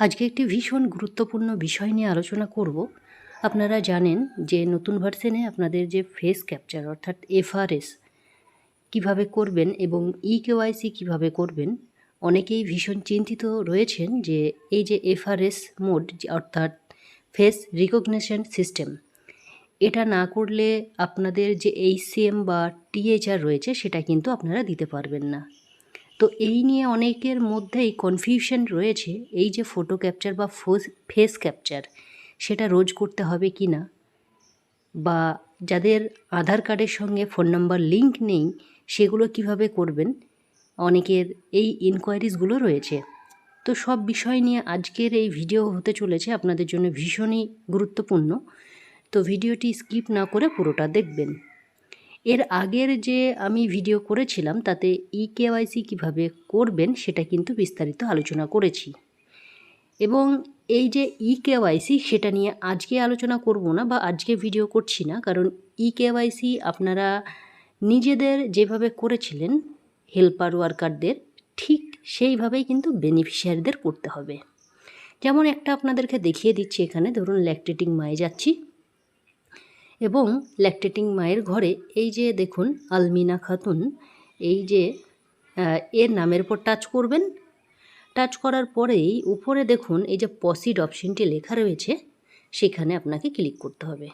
আজকে একটি ভীষণ গুরুত্বপূর্ণ বিষয় নিয়ে আলোচনা করব। আপনারা জানেন যে নতুন ভার্সনে আপনাদের যে ফেস ক্যাপচার অর্থাৎ এফআরএস কীভাবে করবেন এবং ই কেওয়াইসি কীভাবে করবেন, অনেকেই ভীষণ চিন্তিত রয়েছেন যে এই যে এফআরএস মোড অর্থাৎ ফেস রিকগনিশন সিস্টেম এটা না করলে আপনাদের যে এইচসিএম বা টিএইচআর রয়েছে সেটা কিন্তু আপনারা দিতে পারবেন না। তো এই নিয়ে অনেকের মধ্যেই কনফিউশন রয়েছে, এই যে ফটো ক্যাপচার বা ফেস ক্যাপচার সেটা রোজ করতে হবে কি না? বা যাদের আধার কার্ডের সঙ্গে ফোন নাম্বার লিঙ্ক নেই, সেগুলো কীভাবে করবেন? অনেকের এই ইনকোয়ারিজগুলো রয়েছে। তো সব বিষয় নিয়ে আজকের এই ভিডিও হতে চলেছে, আপনাদের জন্য ভীষণই গুরুত্বপূর্ণ। তো ভিডিওটি স্কিপ না করে পুরোটা দেখবেন। এর আগের যে আমি ভিডিও করেছিলাম, তাতে ই কেওয়াইসি কীভাবে করবেন সেটা কিন্তু বিস্তারিত আলোচনা করেছি। এবং এই যে ই কেওয়াইসি সেটা নিয়ে আজকে আলোচনা করব না বা আজকে ভিডিও করছি না, কারণ ই কেওয়াইসি আপনারা নিজেদের যেভাবে করেছিলেন হেল্পার ওয়ার্কারদের ঠিক সেইভাবেই কিন্তু বেনিফিশিয়ারিদের করতে হবে। যেমন একটা আপনাদেরকে দেখিয়ে দিচ্ছি এখানে, ধরুন ল্যাকটেটিং মায়ে যাচ্ছি। এবং ল্যাকটেটিং মায়ের ঘরে এই যে দেখুন আলমিনা খাতুন, এই যে এর নামের উপর টাচ করবেন। টাচ করার পরেই উপরে দেখুন এই যে পসিড অপশনটি লেখা রয়েছে, সেখানে আপনাকে ক্লিক করতে হবে।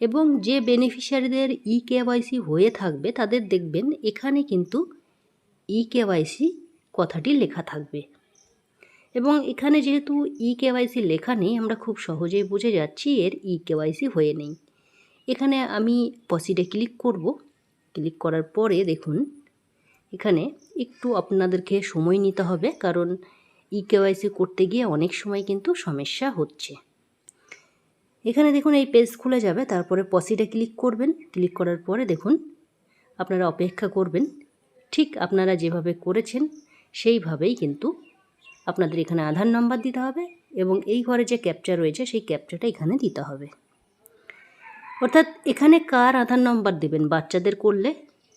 এবং যে বেনিফিশিয়ারিদের ই কেওয়াইসি হয়ে থাকবে, তাদের দেখবেন এখানে কিন্তু ই কেওয়াইসি কথাটি লেখা থাকবে। এবং এখানে যেহেতু ই কেওয়াইসি লেখা নেই, আমরা খুব সহজেই বুঝে যাচ্ছি এর ই কেওয়াইসি হয়ে নেই। এখানে আমি পসিডে ক্লিক করব। ক্লিক করার পরে দেখুন, এখানে একটু আপনাদেরকে সময় নিতে হবে কারণ ই কেওয়াইসি করতে গিয়ে অনেক সময় কিন্তু সমস্যা হচ্ছে। এখানে দেখুন, এই পেজ খুলে যাবে, তারপরে পসিডে ক্লিক করবেন। ক্লিক করার পরে দেখুন, আপনারা অপেক্ষা করবেন। ঠিক আপনারা যেভাবে করেছেন, সেইভাবেই কিন্তু আপনাদের এখানে আধার নাম্বার দিতে হবে এবং এই ঘরে যে ক্যাপচা রয়েছে, সেই ক্যাপচাটা এখানে দিতে হবে। অর্থাৎ এখানে কার আধার নম্বর দেবেন? বাচ্চাদের করলে?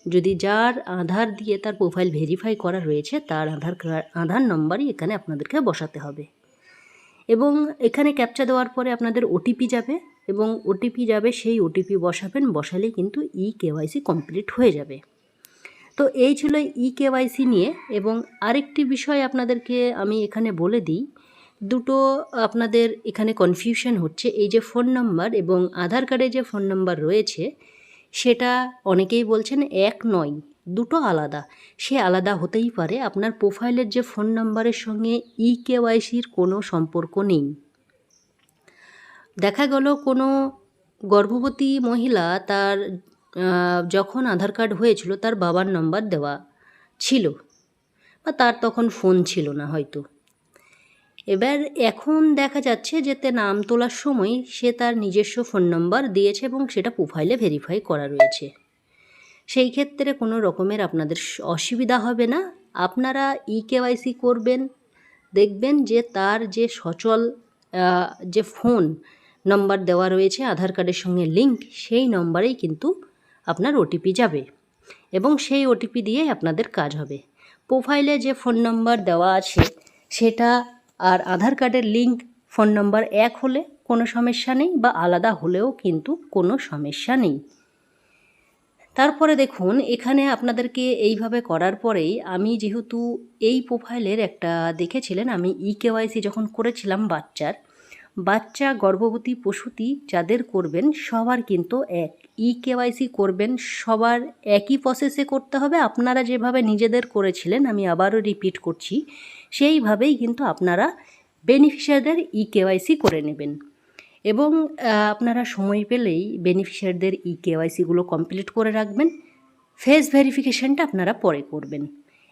যদি যার আধার দিয়ে তার প্রোফাইল ভেরিফাই করা রয়েছে, তার আধার আধার নম্বরই এখানে আপনাদেরকে বসাতে হবে। এবং এখানে ক্যাপচা দেওয়ার পরে আপনাদের ওটিপি যাবে এবং ওটিপি যাবে, সেই ওটিপি বসাবেন বসালে কিন্তু ই কেওয়াইসি কমপ্লিট হয়ে যাবে। তো এই ছিল ই কেওয়াইসি নিয়ে এবং আরেকটি বিষয় আপনাদেরকে আমি এখানে বলে দিই দুটো আপনাদের এখানে কনফিউশন হচ্ছে। এই যে ফোন নাম্বার এবং আধার কার্ডে যে ফোন নাম্বার রয়েছে, সেটা অনেকেই বলছেন এক নয়, দুটো আলাদা। সে আলাদা হতেই পারে। আপনার প্রোফাইলের যে ফোন নাম্বারের সঙ্গে ই কেওয়াইসির কোনো সম্পর্ক নেই। দেখা গেল কোনো গর্ভবতী মহিলা তার যখন আধার কার্ড হয়েছিল, তার বাবার নাম্বার দেওয়া ছিল, বা তার তখন ফোন ছিল না হয়তো। এবার এখন দেখা যাচ্ছে যে নাম তোলার সময় সে তার নিজস্ব ফোন নম্বর দিয়েছে এবং সেটা প্রোফাইলে ভেরিফাই করা রয়েছে। সেই ক্ষেত্রে কোনো রকমের আপনাদের অসুবিধা হবে না। আপনারা ই কেওয়াইসি করবেন, দেখবেন যে তার যে সচল যে ফোন নম্বর দেওয়া রয়েছে, আধার কার্ডের সঙ্গে লিঙ্ক সেই নম্বরেই কিন্তু আপনার ওটিপি যাবে এবং সেই ওটিপি দিয়েই আপনাদের কাজ হবে। প্রোফাইলে যে ফোন নম্বর দেওয়া আছে, সেটা আর আধার কার্ডের লিঙ্ক ফোন নম্বর এক হলে কোনো সমস্যা নেই বা আলাদা হলেও কিন্তু কোনো সমস্যা নেই। তারপরে দেখুন, এখানে আপনাদেরকে এইভাবে করার পরেই আমি যেহেতু এই প্রোফাইলের একটা দেখেছিলেন, আমি ই কেওয়াইসি যখন করেছিলাম বাচ্চার বাচ্চা, গর্ভবতী প্রসূতি যাদের করবেন সবার কিন্তু এক। ই কেওয়াইসি করবেন সবার একই প্রসেসে করতে হবে। আপনারা যেভাবে নিজেদের করেছিলেন, আমি আবারও রিপিট করছি, সেইভাবেই কিন্তু আপনারা বেনিফিশিয়ারদের ই কেওয়াইসি করে নেবেন। এবং আপনারা সময় পেলেই বেনিফিশিয়ারদের ই কেওয়াইসিগুলো কমপ্লিট করে রাখবেন। ফেস ভেরিফিকেশানটা আপনারা পরে করবেন।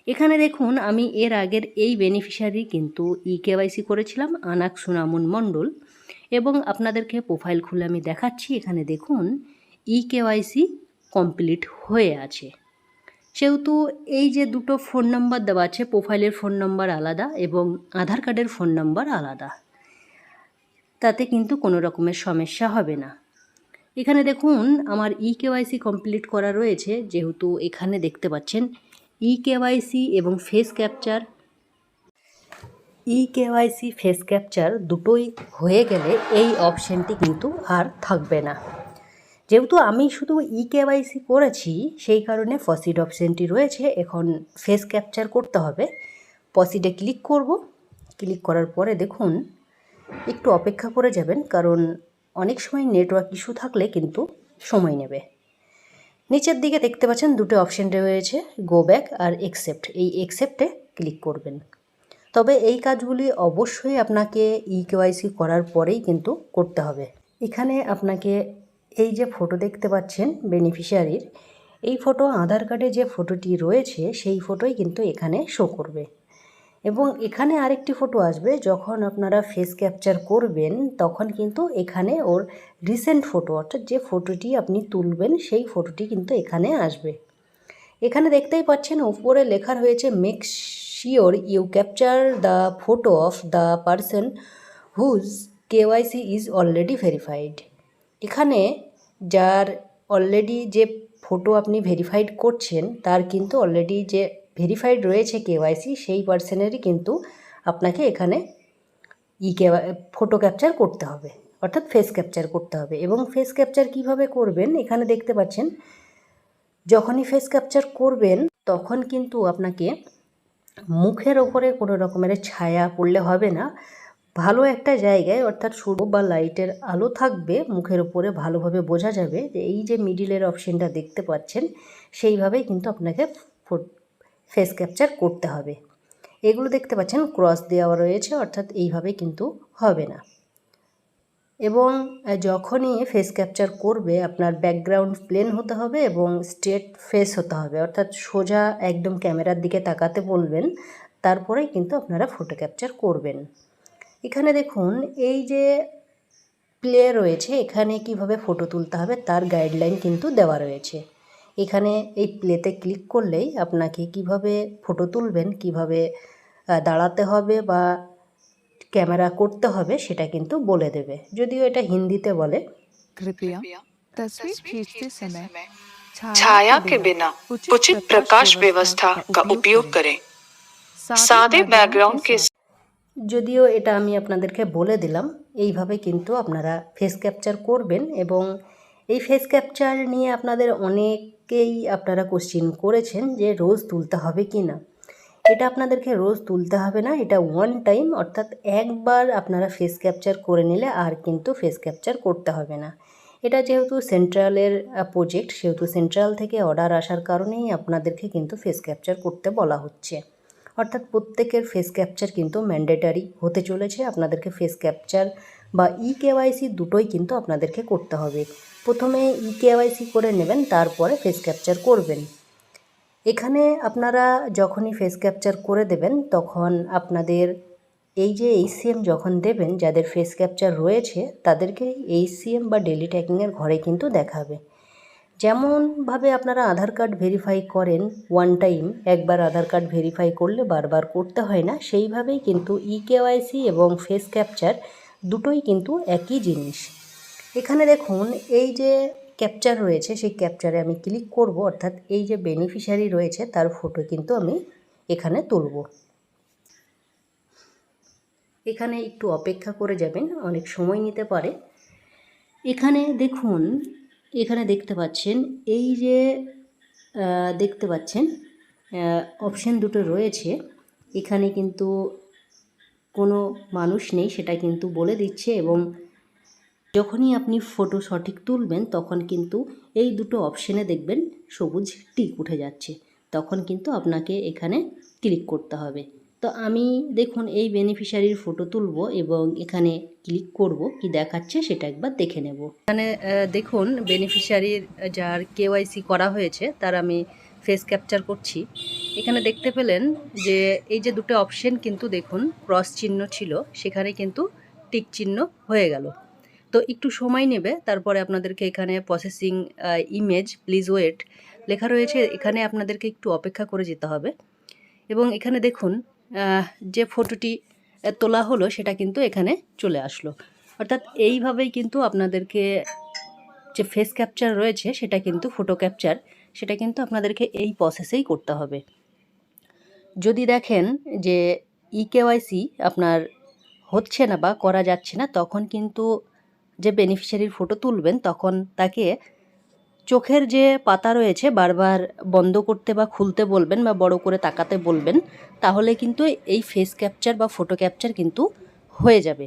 এখানে দেখুন, আমি এর আগের এই বেনিফিশিয়ারি কিন্তু ই কেওয়াইসি করেছিলাম আনাক সুনামুন মণ্ডল এবং আপনাদেরকে প্রোফাইল খুলে আমি দেখাচ্ছি, এখানে দেখুন ই কেওয়াইসি কমপ্লিট হয়ে আছে। সেহেতু এই যে দুটো ফোন নাম্বার দেওয়া আছে প্রোফাইলের ফোন নাম্বার আলাদা এবং আধার কার্ডের ফোন নাম্বার আলাদা। তাতে কিন্তু কোনো রকমের সমস্যা হবে না। এখানে দেখুন, আমার ই কেওয়াইসি কমপ্লিট করা রয়েছে, যেহেতু এখানে দেখতে পাচ্ছেন ই কেওয়াইসি এবং face capture e KYC face capture দুটোই হয়ে গেলে এই অপশানটি কিন্তু আর থাকবে না। যেহেতু আমি শুধু ই কেওয়াইসি করেছি, সেই কারণে ফসিড অপশানটি রয়েছে। এখন ফেস ক্যাপচার করতে হবে। পসিডে ক্লিক করব। ক্লিক করার পরে দেখুন, একটু অপেক্ষা করে যাবেন, কারণ অনেক সময় নেটওয়ার্ক ইস্যু থাকলে কিন্তু সময় নেবে। নিচের দিকে দেখতে পাচ্ছেন দুটো অপশান রয়েছে গো ব্যাক আর একসেপ্ট এই একসেপ্টে ক্লিক করবেন। তবে এই কাজগুলি অবশ্যই আপনাকে ই কেওয়াইসি করার পরেই কিন্তু করতে হবে। এখানে আপনাকে এই যে ফটো দেখতে পাচ্ছেন বেনিফিশিয়ারির এই ফটো আধার কার্ডে যে ফটোটি রয়েছে, সেই ফটোই কিন্তু এখানে শো করবে। এবং এখানে আরেকটি ফটো আসবে, যখন আপনারা ফেস ক্যাপচার করবেন, তখন কিন্তু এখানে ওর রিসেন্ট ফটো অর্থাৎ যে ফটোটি আপনি তুলবেন, সেই ফটোটি কিন্তু এখানে আসবে। এখানে দেখতেই পাচ্ছেন, উপরে লেখা রয়েছে make sure you capture the photo of the person whose KYC is already verified এখানে যার অলরেডি যে ফটো আপনি ভেরিফাইড করছেন, তার কিন্তু অলরেডি যে ভেরিফাইড রয়েছে কেওয়াইসি সেই পার্সনেরই কিন্তু আপনাকে এখানে ই ফটো ক্যাপচার করতে হবে। অর্থাৎ ফেস ক্যাপচার করতে হবে এবং ফেস ক্যাপচার কীভাবে করবেন এখানে দেখতে পাচ্ছেন, যখনই ফেস ক্যাপচার করবেন, তখন কিন্তু আপনাকে মুখের ওপরে কোনো রকমের ছায়া পড়লে হবে না। ভালো একটা জায়গায় অর্থাৎ সূর্য বা লাইটের আলো থাকবে, মুখের উপরে ভালোভাবে বোঝা যাবে যে এই যে মিডিলের অপশানটা দেখতে পাচ্ছেন, সেইভাবেই কিন্তু আপনাকে ফেস ক্যাপচার করতে হবে। এগুলো দেখতে পাচ্ছেন ক্রস দেওয়া রয়েছে, অর্থাৎ এইভাবে কিন্তু হবে না। এবং যখনই ফেস ক্যাপচার করবে, আপনার ব্যাকগ্রাউন্ড প্লেন হতে হবে এবং স্ট্রেট ফেস হতে হবে, অর্থাৎ সোজা একদম ক্যামেরার দিকে তাকাতে বলবেন, তারপরেই কিন্তু আপনারা ফটো ক্যাপচার করবেন। এখানে দেখুন, এই যে প্লে রয়েছে, এখানে কীভাবে ফটো তুলতে হবে, তার গাইডলাইন কিন্তু দেওয়া রয়েছে। এখানে এই প্লেতে ক্লিক করলেই আপনাকে কিভাবে ফটো তুলবেন কিভাবে দাঁড়াতে হবে বা ক্যামেরা করতে হবে সেটা কিন্তু বলে দেবে যদিও এটা হিন্দিতে বলে कृपया तस्वीर खींचते समय छाया के बिना उचित प्रकाश व्यवस्था का उपयोग करें सादे बैकग्राउंड के যদিও এটা আমি আপনাদেরকে বলে দিলাম এইভাবে কিন্তু আপনারা ফেস ক্যাপচার করবেন এবং এই ফেস ক্যাপচার নিয়ে আপনাদের অনেকেই আপনারা কোশ্চিন করেছেন যে রোজ তুলতে হবে কি না এটা আপনাদেরকে রোজ তুলতে হবে না, এটা ওয়ান টাইম অর্থাৎ একবার আপনারা ফেস ক্যাপচার করে নিলে আর কিন্তু ফেস ক্যাপচার করতে হবে না। এটা যেহেতু সেন্ট্রালের প্রজেক্ট সেহেতু সেন্ট্রাল থেকে অর্ডার আসার কারণেই আপনাদেরকে কিন্তু ফেস ক্যাপচার করতে বলা হচ্ছে। অর্থাৎ প্রত্যেকের ফেস ক্যাপচার কিন্তু ম্যান্ডেটারি হতে চলেছে। আপনাদেরকে ফেস ক্যাপচার বা ই কেওয়াইসি দুটোই কিন্তু আপনাদেরকে করতে হবে। প্রথমে ই কেওয়াইসি করে নেবেন, তারপরে ফেস ক্যাপচার করবেন। এখানে আপনারা যখনই ফেস ক্যাপচার করে দেবেন, তখন আপনাদের এই যে এইচসিএম যখন দেবেন, যাদের ফেস ক্যাপচার রয়েছে, তাদেরকে এইচসিএম বা ডেলি ট্যাকিংয়ের ঘরে কিন্তু দেখাবে। যেমনভাবে আপনারা আধার কার্ড ভেরিফাই করেন ওয়ান টাইম একবার আধার কার্ড ভেরিফাই করলে বারবার করতে হয় না, সেইভাবেই কিন্তু ই কেওয়াইসি এবং ফেস ক্যাপচার দুটোই কিন্তু একই জিনিস। এখানে দেখুন, এই যে ক্যাপচার রয়েছে, সেই ক্যাপচারে আমি ক্লিক করব, অর্থাৎ এই যে বেনিফিশিয়ারি রয়েছে, তার ফটো কিন্তু আমি এখানে তুলব। এখানে একটু অপেক্ষা করে যাবেন, অনেক সময় নিতে পারে। এখানে দেখুন, এখানে দেখতে পাচ্ছেন, এই যে দেখতে পাচ্ছেন অপশন দুটো রয়েছে। এখানে কিন্তু কোনো মানুষ নেই, সেটা কিন্তু বলে দিচ্ছে এবং যখনই আপনি ফটো সঠিক তুলবেন, তখন কিন্তু এই দুটো অপশানে দেখবেন সবুজ টিক উঠে যাচ্ছে। তখন কিন্তু আপনাকে এখানে ক্লিক করতে হবে। তো আমি দেখুন, এই বেনিফিশিয়ারির ফটো তুলব এবং এখানে ক্লিক করব, কি দেখাচ্ছে সেটা একবার দেখে নেব। এখানে দেখুন বেনিফিশিয়ারির যার কেওয়াইসি করা হয়েছে, তার আমি ফেস ক্যাপচার করছি। এখানে দেখতে পেলেন যে, এই যে দুটো অপশন কিন্তু দেখুন ক্রস চিহ্ন ছিল, সেখানে কিন্তু টিক চিহ্ন হয়ে গেল। তো একটু সময় নেবে, তারপরে আপনাদেরকে এখানে প্রসেসিং ইমেজ প্লিজ ওয়েট লেখা রয়েছে, এখানে আপনাদেরকে একটু অপেক্ষা করে যেতে হবে। এবং এখানে দেখুন যে ফটোটি তোলা হলো, সেটা কিন্তু এখানে চলে আসলো। অর্থাৎ এইভাবেই কিন্তু আপনাদেরকে যে ফেস ক্যাপচার রয়েছে, সেটা কিন্তু ফটো ক্যাপচার সেটা কিন্তু আপনাদেরকে এই প্রসেসেই করতে হবে। যদি দেখেন যে ই কেওয়াইসি আপনার হচ্ছে না বা করা যাচ্ছে না, তখন কিন্তু যে বেনিফিশিয়ারির ফটো তুলবেন, তখন তাকে চোখের যে পাতা রয়েছে বারবার বন্ধ করতে বা খুলতে বলবেন বা বড় করে তাকাতে বলবেন, তাহলে কিন্তু এই ফেস ক্যাপচার বা ফটো ক্যাপচার কিন্তু হয়ে যাবে।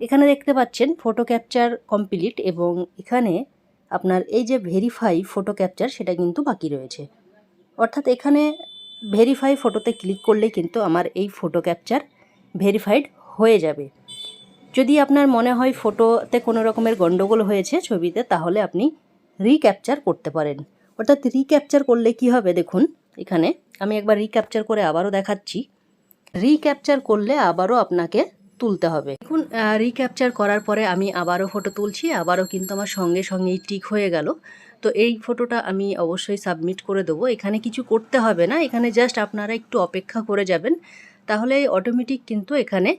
এখানে দেখতে পাচ্ছেন ফটো ক্যাপচার কমপ্লিট এবং এখানে আপনার এই যে ভেরিফাই ফটো ক্যাপচার সেটা কিন্তু বাকি রয়েছে। অর্থাৎ এখানে ভেরিফাই ফটোতে ক্লিক করলে কিন্তু আমার এই ফটো ক্যাপচার ভেরিফাইড হয়ে যাবে। যদি আপনার মনে হয় ফটোতে কোনো রকমের গণ্ডগোল হয়েছে ছবিতে, তাহলে আপনি রিক্যাপচার করতে পারেন। অর্থাৎ রিক্যাপচার করলে কি হবে দেখুন, এখানে আমি একবার রিক্যাপচার করে আবারও দেখাচ্ছি। রিক্যাপচার করলে আবারও আপনাকে তুলতে হবে। দেখুন রিক্যাপচার করার পরে আমি আবারও ফটো তুলছি, আবারও কিন্তু আমার সঙ্গে সঙ্গেই টিক হয়ে গেল। তো এই ফটোটা আমি অবশ্যই সাবমিট করে দেবো। এখানে কিছু করতে হবে না, এখানে জাস্ট আপনারা একটু অপেক্ষা করে যাবেন। তাহলে অটোমেটিক কিন্তু এখানে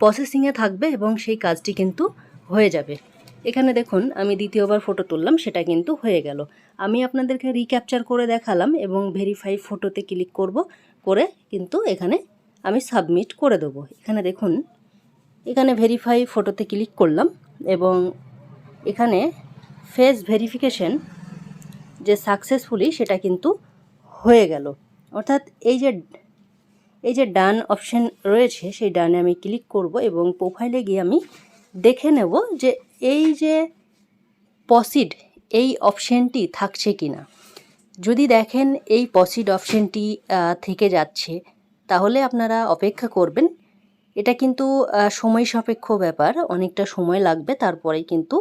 প্রসেসিংয়ে থাকবে এবং সেই কাজটি কিন্তু হয়ে যাবে। এখানে দেখুন, আমি দ্বিতীয়বার ফটো তুললাম, সেটা কিন্তু হয়ে গেল। আমি আপনাদেরকে রিক্যাপচার করে দেখালাম এবং ভেরিফাই ফটোতে ক্লিক করব, করে কিন্তু এখানে আমি সাবমিট করে দেবো। এখানে দেখুন, এখানে ভেরিফাই ফটোতে ক্লিক করলাম এবং এখানে ফেস ভেরিফিকেশন যে সাকসেসফুলি সেটা কিন্তু হয়ে গেল। অর্থাৎ এই যে এই যে ডান অপশন রয়েছে, সেই ডানে আমি ক্লিক করব এবং প্রোফাইলে গিয়ে আমি দেখে নেব যে এই যে পসিড, এই অপশানটি থাকছে কি না যদি দেখেন এই পসিড অপশানটি থেকে যাচ্ছে, তাহলে আপনারা অপেক্ষা করবেন। এটা কিন্তু সময় সাপেক্ষ ব্যাপার, অনেকটা সময় লাগবে, তারপরেই কিন্তু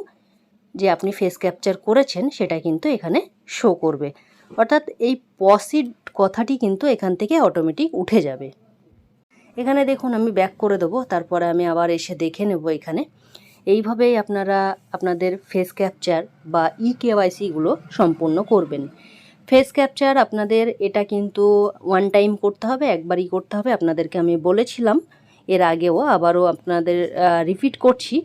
যে আপনি ফেস ক্যাপচার করেছেন, সেটা কিন্তু এখানে শো করবে। অর্থাৎ এই পসিড কথাটি কিন্তু এখান থেকে অটোমেটিক উঠে যাবে। এখানে দেখুন, আমি ব্যাক করে দেবো, তারপরে আমি আবার এসে দেখে নেব এখানে। এইভাবেই আপনারা আপনাদের ফেস ক্যাপচার বা ই কেওয়াইসিগুলো সম্পূর্ণ করবেন। ফেস ক্যাপচার আপনাদের এটা কিন্তু ওয়ান টাইম করতে হবে, একবারই করতে হবে। আপনাদেরকে আমি বলেছিলাম, এর আগেও আবারও আপনাদের রিপিট করছি।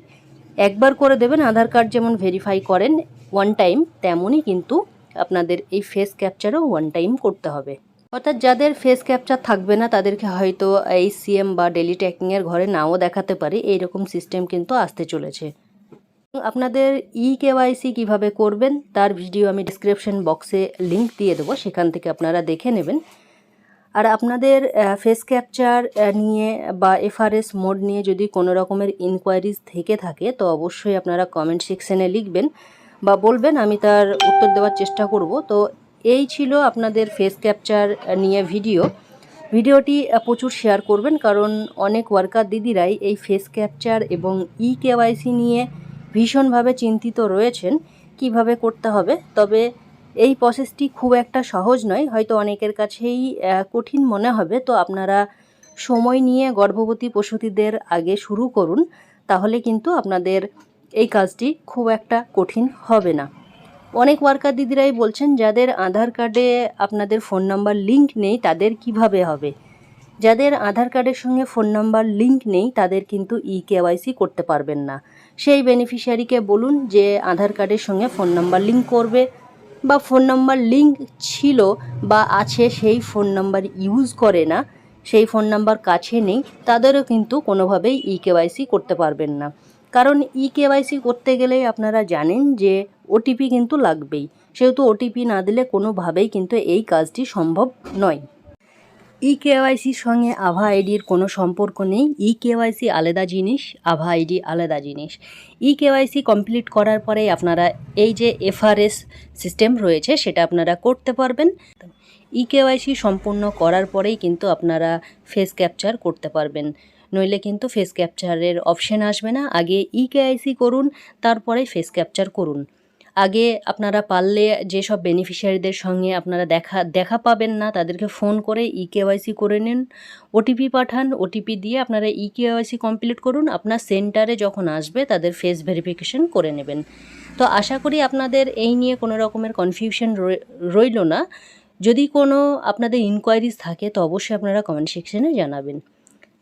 একবার করে দেবেন, আধার কার্ড যেমন ভেরিফাই করেন ওয়ান টাইম তেমনই কিন্তু আপনাদের এই ফেস ক্যাপচারও ওয়ান টাইম করতে হবে। অর্থাৎ যাদের ফেস ক্যাপচার থাকবে না, তাদেরকে হয়তো এই সিএম বা ডেলি ট্যাকিংয়ের ঘরে নাও দেখাতে পারে। এইরকম সিস্টেম কিন্তু আসতে চলেছে। আপনাদের ই কেওয়াইসি কীভাবে করবেন, তার ভিডিও আমি ডিসক্রিপশন বক্সে লিংক দিয়ে দেবো, সেখান থেকে আপনারা দেখে নেবেন। আর আপনাদের ফেস ক্যাপচার নিয়ে বা এফআরএস মোড নিয়ে যদি কোনো রকমের ইনকোয়ারিজ থেকে থাকে, তো অবশ্যই আপনারা কমেন্ট সেকশনে লিখবেন। বা বলবেন, আমি তার উত্তর দেওয়ার চেষ্টা করব। তো এই ছিল আপনাদের ফেস ক্যাপচার নিয়ে ভিডিও ভিডিওটি প্রচুর শেয়ার করবেন কারণ অনেক ওয়ার্কার দিদিরাই এই ফেস ক্যাপচার এবং ই কেওয়াইসি নিয়ে ভীষণভাবে চিন্তিত রয়েছেন কীভাবে করতে হবে। তবে এই প্রসেসটি খুব একটা সহজ নয়, হয়তো অনেকের কাছেই কঠিন মনে হবে। তো আপনারা সময় নিয়ে গর্ভবতী প্রসূতিদের আগে শুরু করুন, তাহলে কিন্তু আপনাদের এই কাজটি খুব একটা কঠিন হবে না। অনেক ওয়ার্কার দিদিরাই বলছেন, যাদের আধার কার্ডে আপনাদের ফোন নাম্বার লিংক নেই, তাদের কীভাবে হবে? যাদের আধার কার্ডের সঙ্গে ফোন নাম্বার লিংক নেই, তাদের কিন্তু ই কেওয়াইসি করতে পারবেন না। সেই বেনিফিশিয়ারিকে বলুন যে আধার কার্ডের সঙ্গে ফোন নাম্বার লিংক করবে বা ফোন নাম্বার লিংক ছিল বা আছে, সেই ফোন নাম্বার ইউজ করে না, সেই ফোন নাম্বার কাছে নেই, তাদেরও কিন্তু কোনোভাবেই ই কেওয়াইসি করতে পারবেন না। কারণ ই কেওয়াইসি করতে গেলে আপনারা জানেন যে ওটিপি কিন্তু লাগবেই। সেহেতু ওটিপি না দিলে কোনোভাবেই কিন্তু এই কাজটি সম্ভব নয়। ই কেওয়াইসির সঙ্গে আভা আইডির কোনো সম্পর্ক নেই। ই কেওয়াইসি আলাদা জিনিস, আভা আইডি আলাদা জিনিস। ই কেওয়াইসি কমপ্লিট করার পরে আপনারা এই যে এফআরএস সিস্টেম রয়েছে, সেটা আপনারা করতে পারবেন। ই কেওয়াইসি সম্পূর্ণ করার পরেই কিন্তু আপনারা ফেস ক্যাপচার করতে পারবেন। নইলে কিন্তু ফেস ক্যাপচারের অপশান আসবে না। আগে ই কেওয়াইসি করুন, তারপরে ফেস ক্যাপচার করুন। আগে আপনারা পারলে যেসব বেনিফিশিয়ারিদের সঙ্গে আপনারা দেখা দেখা পাবেন না, তাদেরকে ফোন করে ই কেওয়াইসি করে নিন। ওটিপি পাঠান ওটিপি দিয়ে আপনারা ই কেওয়াইসি কমপ্লিট করুন। আপনার সেন্টারে যখন আসবে, তাদের ফেস ভেরিফিকেশন করে নেবেন। তো আশা করি আপনাদের এই নিয়ে কোনো রকমের কনফিউশন রইল না। যদি কোনো আপনাদের ইনকোয়ারিজ থাকে, তো অবশ্যই আপনারা কমেন্ট সেকশনে জানাবেন।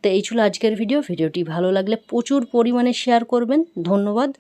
তো এই ছিল আজকের ভিডিও ভিডিওটি ভালো লাগলে প্রচুর পরিমাণে শেয়ার করবেন। ধন্যবাদ।